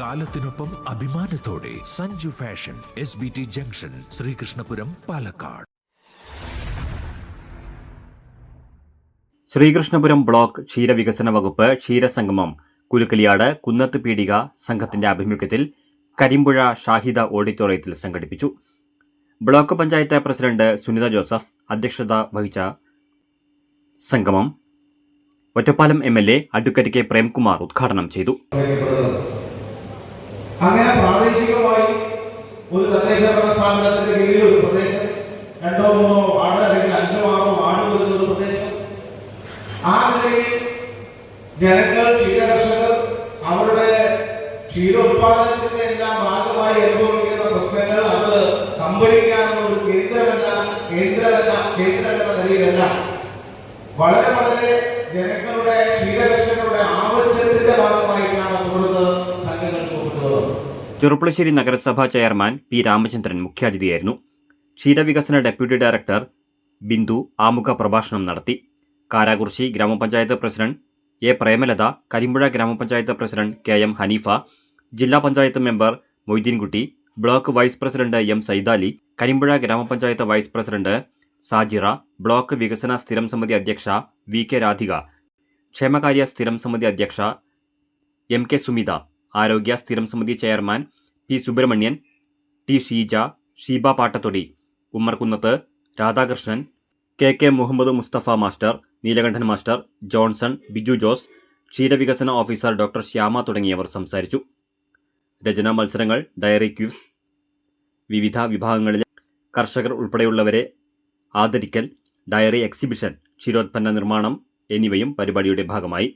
കാലത്തിനൊപ്പം അഭിമാനത്തോടെ Sanju fashion S B T junction Sreekrishnapuram Palakkad. Sreekrishnapuram block ക്ഷീരവികസന വകുപ്പ് ക്ഷീരസംഗമം കുലുക്കലിയാട് കുന്നത്ത് പീടിക സംഘത്തിന്റെ ആഭിമുഖ്യത്തിൽ കരിമ്പുഴ ഷാഹിദ ഓഡിറ്റോറിയത്തിൽ സംഘടിപ്പിച്ചു. Block panchayat president Sunitha Joseph അധ്യക്ഷത വഹിച്ച സംഗമം Ottapalam M L A advocate K Premkumar ഉദ്ഘാടനം ചെയ്തു. അങ്ങനെ പ്രാദേശികമായി ഒരു തദ്ദേശ ഭരണ സ്ഥാപനത്തിന്റെ കീഴിൽ ഒരു പ്രദേശം രണ്ടോ മൂന്നോ വാർഡ് അല്ലെങ്കിൽ അഞ്ചോ ആറോ വാർഡ് വരുന്ന ഒരു പ്രദേശം. ആ നിലയിൽ ജനങ്ങൾ ക്ഷീരകർഷകർ അവരുടെ ക്ഷീരോത്പാദനത്തിന്റെ എല്ലാം ഭാഗമായി അനുഭവിക്കുന്ന പ്രശ്നങ്ങൾ അത് സംഭരിക്കാനുള്ള ഒരു കേന്ദ്രമല്ല കേന്ദ്രമല്ല കേന്ദ്രമെന്ന നിലയിലല്ല. വളരെ വളരെ ജനങ്ങളുടെ ക്ഷീരകർഷകരുടെ ആവശ്യത്തിന്റെ ഭാഗമായിട്ടാണ് ചെറുപ്പുളശ്ശേരി നഗരസഭാ ചെയർമാൻ പി രാമചന്ദ്രൻ മുഖ്യാതിഥിയായിരുന്നു. ക്ഷീരവികസന ഡെപ്യൂട്ടി ഡയറക്ടർ ബിന്ദു ആമുഖ പ്രഭാഷണം നടത്തി. കാരാകുർശി ഗ്രാമപഞ്ചായത്ത് പ്രസിഡന്റ് എ പ്രേമലത കരിമ്പുഴ ഗ്രാമപഞ്ചായത്ത് പ്രസിഡന്റ് കെ എം ഹനീഫ ജില്ലാ panchayat member Moideenkutty block vice president M Saidali Karimpuzha ഗ്രാമപഞ്ചായത്ത് വൈസ് പ്രസിഡന്റ് സാജിറ ബ്ലോക്ക് വികസന സ്ഥിരം സമിതി അധ്യക്ഷ വി കെ രാധിക ക്ഷേമകാര്യ സ്ഥിരം സമിതി അധ്യക്ഷ എം കെ സുമിത ആരോഗ്യ സ്ഥിരം സമിതി chairman P Subramanian T Sheeja Sheeba Pattathodi Ummerkunnath Radhakrishnan K K Muhammad Musthafa master Neelakandan master Johnson Biju Jose ക്ഷീരവികസന ഓഫീസർ ഡോക്ടർ ശ്യാമ തുടങ്ങിയവർ സംസാരിച്ചു. രചനാ മത്സരങ്ങൾ ഡയറി ക്യൂസ് വിവിധ വിഭാഗങ്ങളിലെ കർഷകർ ഉൾപ്പെടെയുള്ളവരെ ആദരിക്കൽ ഡയറി എക്സിബിഷൻ ക്ഷീരോത്പന്ന നിർമ്മാണം എന്നിവയും പരിപാടിയുടെ ഭാഗമായി.